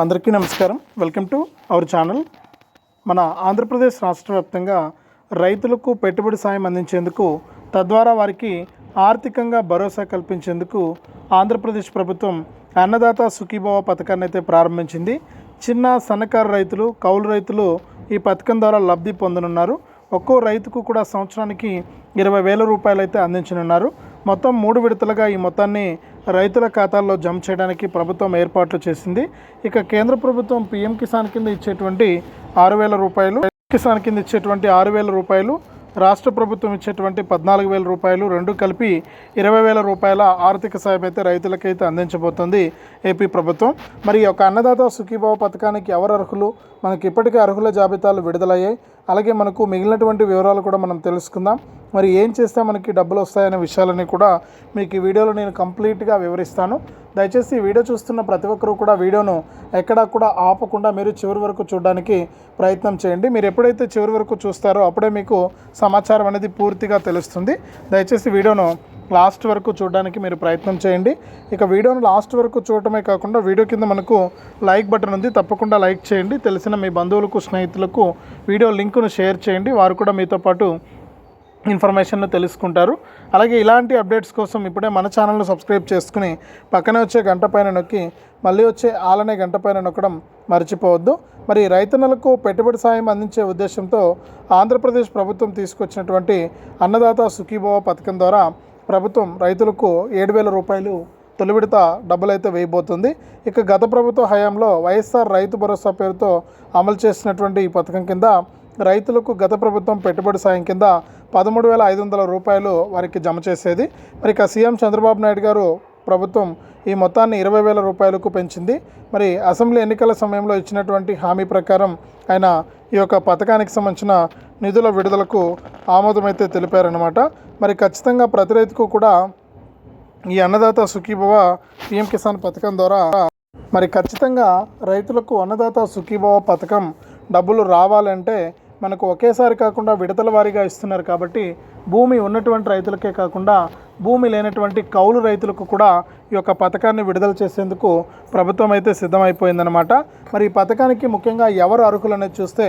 అందరికీ నమస్కారం. Welcome to our channel మన ఆంధ్రప్రదేశ్ రాష్ట్ర వ్యాప్తంగా రైతులకు పెట్టుబడి సాయం అందించేందుకు తద్వారా వారికి ఆర్థికంగా భరోసా కల్పించేందుకు ఆంధ్రప్రదేశ్ ప్రభుత్వం అన్నదాత సుఖీభవ పథకాన్ని అయితే ప్రారంభించింది. చిన్న సన్నకారు రైతులు కౌలు రైతులు ఈ పథకం ద్వారా లబ్ధి పొందనున్నారు. ఒక్కో రైతుకు కూడా సంవత్సరానికి ఇరవై వేల రూపాయలు అయితే అందించనున్నారు. మొత్తం మూడు విడతలుగా ఈ మొత్తాన్ని రైతుల ఖాతాల్లో జమ చేయడానికి ప్రభుత్వం ఏర్పాట్లు చేసింది. ఇక కేంద్ర ప్రభుత్వం పీఎం కిసాన్ కింద ఇచ్చేటువంటి ఆరు వేల రూపాయలు కిసాన్ కింద ఇచ్చేటువంటి ఆరు వేల రూపాయలు రాష్ట్ర ప్రభుత్వం ఇచ్చేటువంటి పద్నాలుగు వేల రూపాయలు రెండు కలిపి ఇరవై వేల రూపాయల ఆర్థిక సాయం అయితే రైతులకైతే అందించబోతోంది ఏపీ ప్రభుత్వం. మరి ఈ యొక్క అన్నదాత సుఖీభావ పథకానికి ఎవరు అర్హులు? మనకి ఇప్పటికే అర్హుల జాబితాలు విడుదలయ్యాయి. అలాగే మనకు మిగిలినటువంటి వివరాలు కూడా మనం తెలుసుకుందాం. మరి ఏం చేస్తే మనకి డబ్బులు వస్తాయనే విషయాలని కూడా మీకు ఈ వీడియోలో నేను కంప్లీట్గా వివరిస్తాను. దయచేసి ఈ వీడియో చూస్తున్న ప్రతి ఒక్కరూ కూడా వీడియోను ఎక్కడా కూడా ఆపకుండా మీరు చివరి వరకు చూడడానికి ప్రయత్నం చేయండి. మీరు ఎప్పుడైతే చివరి వరకు చూస్తారో అప్పుడే మీకు సమాచారం అనేది పూర్తిగా తెలుస్తుంది. దయచేసి వీడియోను లాస్ట్ వరకు చూడడానికి మీరు ప్రయత్నం చేయండి. ఇక వీడియోను లాస్ట్ వరకు చూడటమే కాకుండా వీడియో కింద మనకు లైక్ బటన్ ఉంది. తప్పకుండా లైక్ చేయండి. తెలిసిన మీ బంధువులకు స్నేహితులకు వీడియో లింకును షేర్ చేయండి. వారు కూడా మీతో పాటు ఇన్ఫర్మేషన్ను తెలుసుకుంటారు. అలాగే ఇలాంటి అప్డేట్స్ కోసం ఇప్పుడే మన ఛానల్ను సబ్స్క్రైబ్ చేసుకుని పక్కనే వచ్చే గంట పైన నొక్కి మళ్ళీ వచ్చే ఆలనే గంట పైన నొక్కడం మర్చిపోవద్దు. మరి రైతన్నలకు పెట్టుబడి సాయం అందించే ఉద్దేశంతో ఆంధ్రప్రదేశ్ ప్రభుత్వం తీసుకొచ్చినటువంటి అన్నదాత సుఖీభవ పథకం ద్వారా ప్రభుత్వం రైతులకు ఏడు వేల రూపాయలు తొలి విడత డబ్బులు అయితే వేయబోతుంది. ఇక గత ప్రభుత్వ హయాంలో వైఎస్ఆర్ రైతు భరోసా పేరుతో అమలు చేసినటువంటి ఈ పథకం కింద రైతులకు గత ప్రభుత్వం పెట్టుబడి సాయం కింద పదమూడు వేల ఐదు వందల రూపాయలు వారికి జమ చేసేది. మరి ఇక సీఎం చంద్రబాబు నాయుడు గారు ప్రభుత్వం ఈ మొత్తాన్ని ఇరవై వేల రూపాయలకు పెంచింది. మరి అసెంబ్లీ ఎన్నికల సమయంలో ఇచ్చినటువంటి హామీ ప్రకారం ఆయన ఈ యొక్క పథకానికి సంబంధించిన నిధుల విడుదలకు ఆమోదమైతే తెలిపారనమాట మరి ఖచ్చితంగా ప్రతి రైతుకు కూడా ఈ అన్నదాత సుఖీభవ పీఎం కిసాన్ పథకం ద్వారా మరి ఖచ్చితంగా రైతులకు అన్నదాత సుఖీభవ పథకం డబ్బులు రావాలంటే మనకు ఒకేసారి కాకుండా విడతల వారీగా ఇస్తున్నారు కాబట్టి భూమి ఉన్నటువంటి రైతులకే కాకుండా భూమి లేనటువంటి కౌలు రైతులకు కూడా ఈ యొక్క పథకాన్ని విడుదల చేసేందుకు ప్రభుత్వం అయితే సిద్ధమైపోయిందనమాట మరి ఈ పథకానికి ముఖ్యంగా ఎవరు అర్హులు అనేది చూస్తే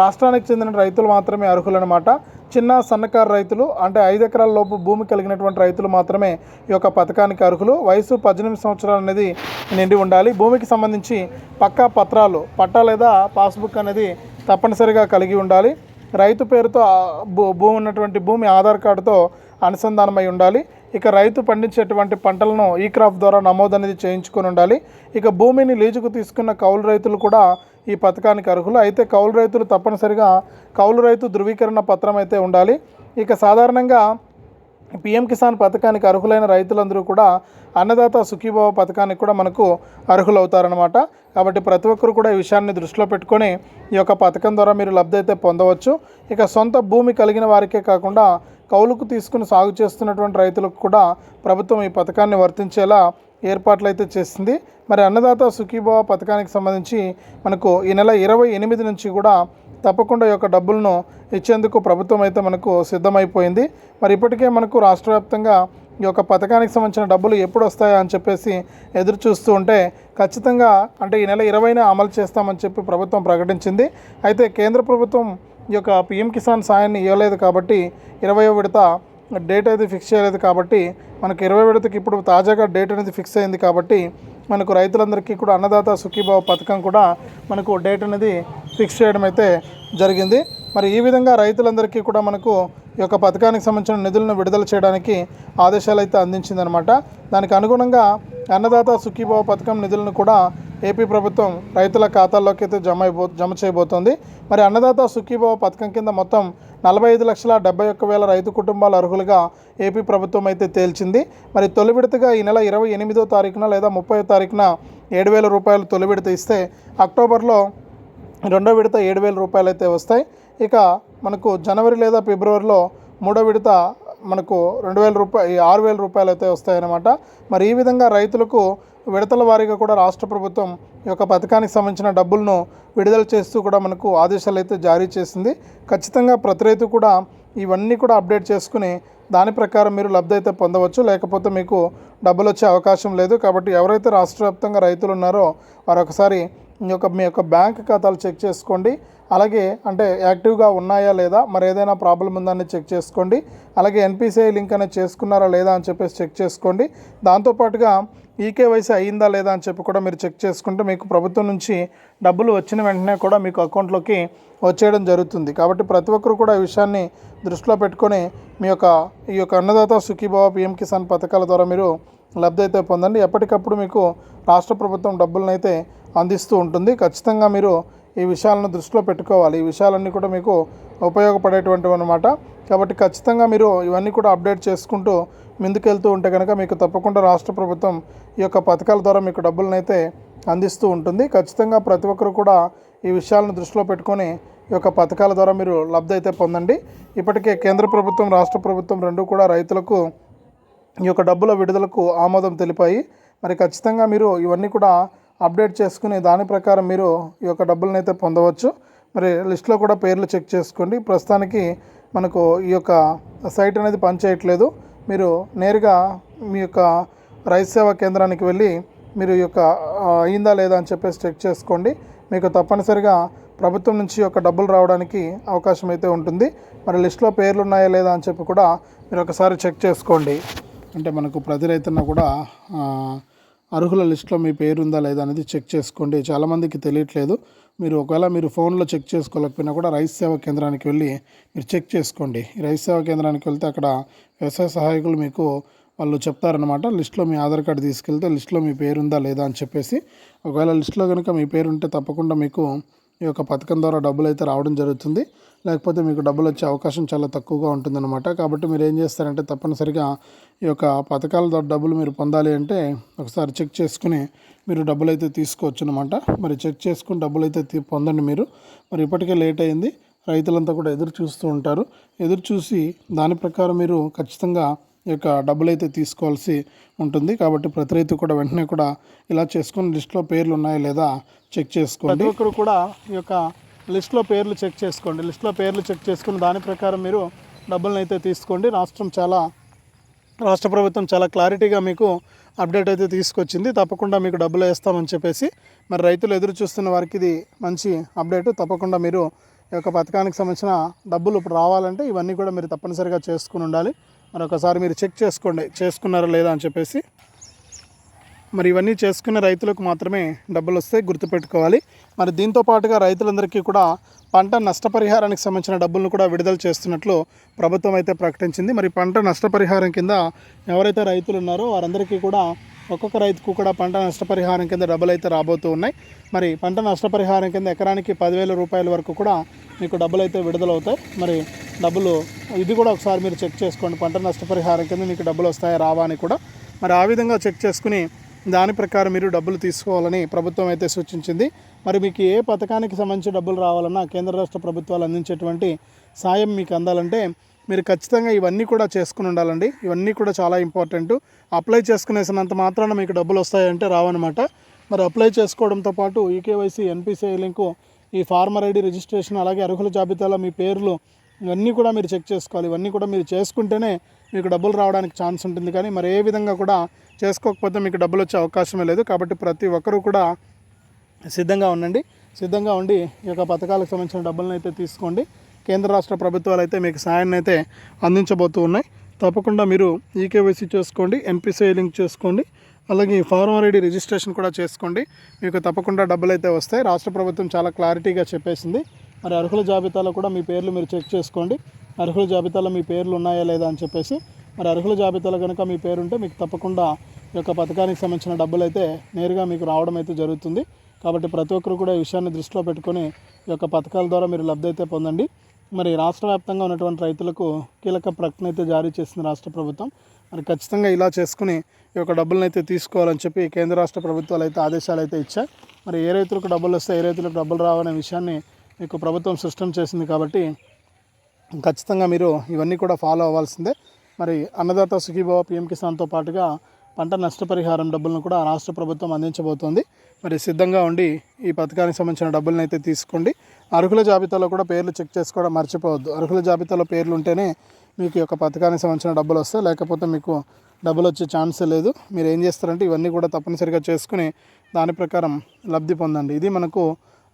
రాష్ట్రానికి చెందిన రైతులు మాత్రమే అర్హులనమాట చిన్న సన్నకారు రైతులు అంటే ఐదు ఎకరాల లోపు భూమి కలిగినటువంటి రైతులు మాత్రమే ఈ యొక్క పథకానికి అర్హులు. వయసు పద్దెనిమిది సంవత్సరాలు అనేది నిండి ఉండాలి. భూమికి సంబంధించి పక్కా పత్రాలు పట్టా లేదా పాస్బుక్ అనేది తప్పనిసరిగా కలిగి ఉండాలి. రైతు పేరుతో భూ భూమి ఉన్నటువంటి భూమి ఆధార్ కార్డుతో అనుసంధానమై ఉండాలి. ఇక రైతు పండించేటువంటి పంటలను ఈ క్రాప్ ద్వారా నమోదు అనేది చేయించుకొని ఉండాలి. ఇక భూమిని లీజుకు తీసుకున్న కౌలు రైతులు కూడా ఈ పథకానికి అర్హులు. అయితే కౌలు రైతులు తప్పనిసరిగా కౌలు రైతు ధృవీకరణ పత్రం అయితే ఉండాలి. ఇక సాధారణంగా పిఎం కిసాన్ పథకానికి అర్హులైన రైతులందరూ కూడా అన్నదాత సుఖీభావ పథకానికి కూడా మనకు అర్హులవుతారనమాట కాబట్టి ప్రతి ఒక్కరు కూడా ఈ విషయాన్ని దృష్టిలో పెట్టుకొని ఈ యొక్క పథకం ద్వారా మీరు లబ్ధి అయితే పొందవచ్చు. ఇక సొంత భూమి కలిగిన వారికే కాకుండా కౌలుకు తీసుకుని సాగు చేస్తున్నటువంటి రైతులకు కూడా ప్రభుత్వం ఈ పథకాన్ని వర్తించేలా ఏర్పాట్లు అయితే చేసింది. మరి అన్నదాత సుఖీభావ పథకానికి సంబంధించి మనకు ఈ నెల ఇరవై ఎనిమిది నుంచి కూడా తప్పకుండా ఈ యొక్క డబ్బులను ఇచ్చేందుకు ప్రభుత్వం అయితే మనకు సిద్ధమైపోయింది. మరి ఇప్పటికే మనకు రాష్ట్ర వ్యాప్తంగా ఈ యొక్క పథకానికి సంబంధించిన డబ్బులు ఎప్పుడు వస్తాయా అని చెప్పేసి ఎదురు చూస్తూ ఉంటే ఖచ్చితంగా అంటే ఈ నెల ఇరవైన అమలు చేస్తామని చెప్పి ప్రభుత్వం ప్రకటించింది. అయితే కేంద్ర ప్రభుత్వం ఈ యొక్క పిఎం కిసాన్ సాయాన్ని ఇవ్వలేదు కాబట్టి ఇరవయో విడత డేట్ అయితే ఫిక్స్ చేయలేదు కాబట్టి మనకు ఇరవై విడతకి ఇప్పుడు తాజాగా డేట్ అనేది ఫిక్స్ అయింది కాబట్టి మనకు రైతులందరికీ కూడా అన్నదాత సుఖీభావ పథకం కూడా మనకు డేట్ అనేది ఫిక్స్ చేయడం అయితే జరిగింది. మరి ఈ విధంగా రైతులందరికీ కూడా మనకు ఈ యొక్క పథకానికి సంబంధించిన నిధులను విడుదల చేయడానికి ఆదేశాలు అయితే అందించిందనమాట దానికి అనుగుణంగా అన్నదాత సుఖీభావ పథకం నిధులను కూడా ఏపీ ప్రభుత్వం రైతుల ఖాతాల్లోకి అయితే జమ అయిపో జమ చేయబోతోంది. మరి అన్నదాత సుఖీభావ పథకం కింద మొత్తం నలభై ఐదు లక్షల డెబ్బై ఒక్క వేల రైతు కుటుంబాలు అర్హులుగా ఏపీ ప్రభుత్వం అయితే తేల్చింది. మరి తొలి విడతగా ఈ నెల ఇరవై ఎనిమిదో తారీఖున లేదా ముప్పై తారీఖున ఏడు వేల రూపాయలు తొలి విడత ఇస్తే అక్టోబర్లో రెండో విడత ఏడు వేల రూపాయలు అయితే వస్తాయి. ఇక మనకు జనవరి లేదా ఫిబ్రవరిలో మూడో విడత మనకు రెండు వేల రూపాయ ఆరు వేల రూపాయలు అయితే వస్తాయన్నమాట. మరి ఈ విధంగా రైతులకు విడతల వారీగా కూడా రాష్ట్ర ప్రభుత్వం ఈ యొక్క పథకానికి సంబంధించిన డబ్బులను విడుదల చేస్తూ కూడా మనకు ఆదేశాలు అయితే జారీ చేసింది. ఖచ్చితంగా ప్రతి రైతు కూడా ఇవన్నీ కూడా అప్డేట్ చేసుకుని దాని ప్రకారం మీరు లబ్ధి అయితే పొందవచ్చు. లేకపోతే మీకు డబ్బులు వచ్చే అవకాశం లేదు. కాబట్టి ఎవరైతే రాష్ట్ర వ్యాప్తంగా రైతులు ఉన్నారో వారు ఒకసారి యొక్క మీ యొక్క బ్యాంక్ ఖాతాలు చెక్ చేసుకోండి. అలాగే అంటే యాక్టివ్గా ఉన్నాయా లేదా మరి ఏదైనా ప్రాబ్లం ఉందని చెక్ చేసుకోండి. అలాగే ఎన్పిసిఐ లింక్ అనేది చేసుకున్నారా లేదా అని చెప్పేసి చెక్ చేసుకోండి. దాంతోపాటుగా ఈకేవైసీ అయ్యిందా లేదా అని చెప్పి కూడా మీరు చెక్ చేసుకుంటే మీకు ప్రభుత్వం నుంచి డబ్బులు వచ్చిన వెంటనే కూడా మీకు అకౌంట్లోకి వచ్చేయడం జరుగుతుంది. కాబట్టి ప్రతి ఒక్కరు కూడా ఈ విషయాన్ని దృష్టిలో పెట్టుకొని మీ యొక్క ఈ యొక్క అన్నదాత సుఖీభావ పిఎం కిసాన్ పథకాల ద్వారా మీరు లబ్ధి అయితే పొందండి. ఎప్పటికప్పుడు మీకు రాష్ట్ర ప్రభుత్వం డబ్బులను అయితే అందిస్తూ ఉంటుంది. ఖచ్చితంగా మీరు ఈ విషయాలను దృష్టిలో పెట్టుకోవాలి. ఈ విషయాలన్నీ కూడా మీకు ఉపయోగపడేటువంటివి అనమాట కాబట్టి ఖచ్చితంగా మీరు ఇవన్నీ కూడా అప్డేట్ చేసుకుంటూ ముందుకెళ్తూ ఉంటే కనుక మీకు తప్పకుండా రాష్ట్ర ప్రభుత్వం ఈ యొక్క పథకాల ద్వారా మీకు డబ్బులను అయితే అందిస్తూ ఉంటుంది. ఖచ్చితంగా ప్రతి ఒక్కరు కూడా ఈ విషయాలను దృష్టిలో పెట్టుకొని ఈ యొక్క పథకాల ద్వారా మీరు లబ్ధి అయితే పొందండి. ఇప్పటికే కేంద్ర ప్రభుత్వం రాష్ట్ర ప్రభుత్వం రెండు కూడా రైతులకు ఈ యొక్క డబ్బుల విడుదలకు ఆమోదం తెలిపాయి. మరి ఖచ్చితంగా మీరు ఇవన్నీ కూడా అప్డేట్ చేసుకుని దాని ప్రకారం మీరు ఈ యొక్క డబ్బులను అయితే పొందవచ్చు. మరి లిస్ట్లో కూడా పేర్లు చెక్ చేసుకోండి. ప్రస్తుతానికి మనకు ఈ యొక్క సైట్ అనేది పనిచేయట్లేదు. మీరు నేరుగా మీ యొక్క రైతు సేవా కేంద్రానికి వెళ్ళి మీరు ఈ యొక్క అయిందా లేదా అని చెప్పేసి చెక్ చేసుకోండి. మీకు తప్పనిసరిగా ప్రభుత్వం నుంచి ఒక డబ్బులు రావడానికి అవకాశం అయితే ఉంటుంది. మరి లిస్ట్లో పేర్లు ఉన్నాయా లేదా అని చెప్పి కూడా మీరు ఒకసారి చెక్ చేసుకోండి. అంటే మనకు ప్రతి రైతున్న కూడా అర్హుల లిస్ట్లో మీ పేరు ఉందా లేదా అనేది చెక్ చేసుకోండి. చాలామందికి తెలియట్లేదు. మీరు ఒకవేళ మీరు ఫోన్లో చెక్ చేసుకోలేకపోయినా కూడా రైతు సేవా కేంద్రానికి వెళ్ళి మీరు చెక్ చేసుకోండి. రైతు సేవా కేంద్రానికి వెళ్తే అక్కడ వ్యవసాయ సహాయకులు మీకు వాళ్ళు చెప్తారనమాట లిస్ట్లో మీ ఆధార్ కార్డు తీసుకెళ్తే లిస్ట్లో మీ పేరు ఉందా లేదా అని చెప్పేసి. ఒకవేళ లిస్ట్లో కనుక మీ పేరు ఉంటే తప్పకుండా మీకు ఈ యొక్క పథకం ద్వారా డబ్బులు అయితే రావడం జరుగుతుంది. లేకపోతే మీకు డబ్బులు వచ్చే అవకాశం చాలా తక్కువగా ఉంటుందన్నమాట. కాబట్టి మీరు ఏం చేస్తారంటే తప్పనిసరిగా ఈ యొక్క పథకాల ద్వారా డబ్బులు మీరు పొందాలి అంటే ఒకసారి చెక్ చేసుకుని మీరు డబ్బులు అయితే తీసుకోవచ్చు అనమాట మరి చెక్ చేసుకుని డబ్బులు అయితే పొందండి మీరు. మరి ఇప్పటికే లేట్ అయింది. రైతులంతా కూడా ఎదురు చూస్తూ ఉంటారు. ఎదురు చూసి దాని ప్రకారం మీరు ఖచ్చితంగా ఈ యొక్క డబ్బులు అయితే తీసుకోవాల్సి ఉంటుంది. కాబట్టి ప్రతి రైతు కూడా వెంటనే కూడా ఇలా చేసుకుని లిస్ట్లో పేర్లు ఉన్నాయా లేదా చెక్ చేసుకోండి. ప్రతి ఒక్కరు కూడా ఈ యొక్క లిస్ట్లో పేర్లు చెక్ చేసుకోండి. లిస్ట్లో పేర్లు చెక్ చేసుకుని దాని ప్రకారం మీరు డబ్బులను అయితే తీసుకోండి. రాష్ట్రం చాలా రాష్ట్ర ప్రభుత్వం చాలా క్లారిటీగా మీకు అప్డేట్ అయితే తీసుకొచ్చింది. తప్పకుండా మీకు డబ్బులు వేస్తామని చెప్పేసి మరి రైతులు ఎదురు చూస్తున్న వారికి ఇది మంచి అప్డేట్. తప్పకుండా మీరు ఈ యొక్క పథకానికి సంబంధించిన డబ్బులు ఇప్పుడు రావాలంటే ఇవన్నీ కూడా మీరు తప్పనిసరిగా చేసుకుని ఉండాలి. మరి ఒకసారి మీరు చెక్ చేసుకోండి. చేసుకున్నారా లేదా అని చెప్పేసి మరి ఇవన్నీ చేసుకున్న రైతులకు మాత్రమే డబ్బులు వస్తాయి గుర్తుపెట్టుకోవాలి. మరి దీంతో పాటుగా రైతులందరికీ కూడా పంట నష్టపరిహారానికి సంబంధించిన డబ్బులను కూడా విడుదల చేస్తున్నట్లు ప్రభుత్వం అయితే ప్రకటించింది. మరి పంట నష్టపరిహారం కింద ఎవరైతే రైతులు ఉన్నారో వారందరికీ కూడా ఒక్కొక్క రైతుకు కూడా పంట నష్టపరిహారం కింద డబ్బులు అయితే రాబోతూ ఉన్నాయి. మరి పంట నష్టపరిహారం కింద ఎకరానికి పదివేల రూపాయల వరకు కూడా మీకు డబ్బులు అయితే విడుదలవుతాయి. మరి డబ్బులు ఇది కూడా ఒకసారి మీరు చెక్ చేసుకోండి. పంట నష్టపరిహారం కింద మీకు డబ్బులు వస్తాయా రావా అని కూడా. మరి ఆ విధంగా చెక్ చేసుకుని దాని ప్రకారం మీరు డబ్బులు తీసుకోవాలని ప్రభుత్వం అయితే సూచించింది. మరి మీకు ఏ పథకానికి సంబంధించి డబ్బులు రావాలన్నా కేంద్ర రాష్ట్ర ప్రభుత్వాలు అందించేటువంటి సాయం మీకు అందాలంటే మీరు ఖచ్చితంగా ఇవన్నీ కూడా చేసుకుని ఉండాలండి. ఇవన్నీ కూడా చాలా ఇంపార్టెంట్ అప్లై చేసుకునేసినంత మాత్రాన మీకు డబ్బులు వస్తాయంటే రావన్నమాట. మరి అప్లై చేసుకోవడంతో పాటు ఈకేవైసీ ఎన్పిసిఐ లింకు ఈ ఫార్మర్ ఐడి రిజిస్ట్రేషన్ అలాగే అర్హుల జాబితాలో మీ పేర్లు ఇవన్నీ కూడా మీరు చెక్ చేసుకోవాలి. ఇవన్నీ కూడా మీరు చేసుకుంటేనే మీకు డబ్బులు రావడానికి ఛాన్స్ ఉంటుంది కానీ మరి ఏ విధంగా కూడా చేసుకోకపోతే మీకు డబ్బులు వచ్చే అవకాశమే లేదు. కాబట్టి ప్రతి ఒక్కరూ కూడా సిద్ధంగా ఉండండి. సిద్ధంగా ఉండి ఈ యొక్క పథకాలకు సంబంధించిన డబ్బులను అయితే తీసుకోండి. కేంద్ర రాష్ట్ర ప్రభుత్వాలు అయితే మీకు సాయాన్ని అయితే అందించబోతూ ఉన్నాయి. తప్పకుండా మీరు ఈకేవైసీ చేసుకోండి ఎన్పిసిఐ లింక్ చేసుకోండి అలాగే ఫార్మర్ ఐడి రిజిస్ట్రేషన్ కూడా చేసుకోండి. మీకు తప్పకుండా డబ్బులు అయితే వస్తాయి. రాష్ట్ర ప్రభుత్వం చాలా క్లారిటీగా చెప్పేసింది. మరి అర్హుల జాబితాలో కూడా మీ పేర్లు మీరు చెక్ చేసుకోండి. అర్హుల జాబితాలో మీ పేర్లు ఉన్నాయా లేదా అని చెప్పేసి మరి అర్హుల జాబితాలో కనుక మీ పేరు ఉంటే మీకు తప్పకుండా ఈ యొక్క పథకానికి సంబంధించిన డబ్బులు అయితే నేరుగా మీకు రావడం అయితే జరుగుతుంది. కాబట్టి ప్రతి ఒక్కరు కూడా ఈ విషయాన్ని దృష్టిలో పెట్టుకొని ఈ యొక్క పథకాల ద్వారా మీరు లబ్ధి అయితే పొందండి. మరి రాష్ట్ర వ్యాప్తంగా ఉన్నటువంటి రైతులకు కీలక ప్రకటన అయితే జారీ చేసింది రాష్ట్ర ప్రభుత్వం. మరి ఖచ్చితంగా ఇలా చేసుకుని ఈ యొక్క డబ్బులను అయితే తీసుకోవాలని చెప్పి కేంద్ర రాష్ట్ర ప్రభుత్వాలు అయితే ఆదేశాలు అయితే ఇచ్చాయి. మరి ఏ రైతులకు డబ్బులు వస్తే ఏ రైతులకు డబ్బులు రావనే విషయాన్ని మీకు ప్రభుత్వం స్పష్టం చేసింది కాబట్టి ఖచ్చితంగా మీరు ఇవన్నీ కూడా ఫాలో అవ్వాల్సిందే. మరి అన్నదాత సుఖీభావ పిఎం కిసాన్తో పాటుగా పంట నష్టపరిహారం డబ్బులను కూడా రాష్ట్ర ప్రభుత్వం అందించబోతోంది. మరి సిద్ధంగా ఉండి ఈ పథకానికి సంబంధించిన డబ్బులను అయితే తీసుకోండి. అర్హుల జాబితాలో కూడా పేర్లు చెక్ చేసుకోవడం మర్చిపోవద్దు. అర్హుల జాబితాలో పేర్లు ఉంటేనే మీకు యొక్క పథకానికి సంబంధించిన డబ్బులు వస్తాయి. లేకపోతే మీకు డబ్బులు వచ్చే ఛాన్సే లేదు. మీరు ఏం చేస్తారంటే ఇవన్నీ కూడా తప్పనిసరిగా చేసుకుని దాని ప్రకారం లబ్ధి పొందండి. ఇది మనకు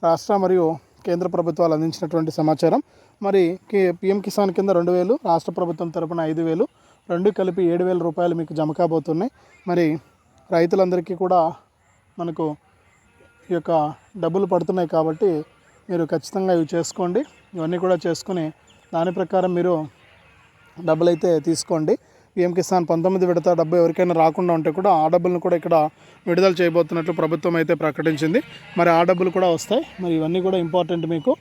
రాష్ట్ర మరియు కేంద్ర ప్రభుత్వాలు అందించినటువంటి సమాచారం. మరి కే పిఎం కిసాన్ కింద రెండు వేలు రాష్ట్ర ప్రభుత్వం తరపున ఐదు వేలు రెండు కలిపి ఏడు వేల రూపాయలు మీకు జమ కాబోతున్నాయి. మరి రైతులందరికీ కూడా మనకు ఈ యొక్క డబ్బులు పడుతున్నాయి కాబట్టి మీరు ఖచ్చితంగా ఇవి చేసుకోండి. ఇవన్నీ కూడా చేసుకుని దాని ప్రకారం మీరు డబ్బులు అయితే తీసుకోండి. పిఎం కిసాన్ పంతొమ్మిది విడత డబ్బు ఎవరికైనా రాకుండా ఉంటే కూడా ఆ డబ్బులను కూడా ఇక్కడ విడుదల చేయబోతున్నట్లు ప్రభుత్వం అయితే ప్రకటించింది. మరి ఆ డబ్బులు కూడా వస్తాయి. మరి ఇవన్నీ కూడా ఇంపార్టెంట్ మీకు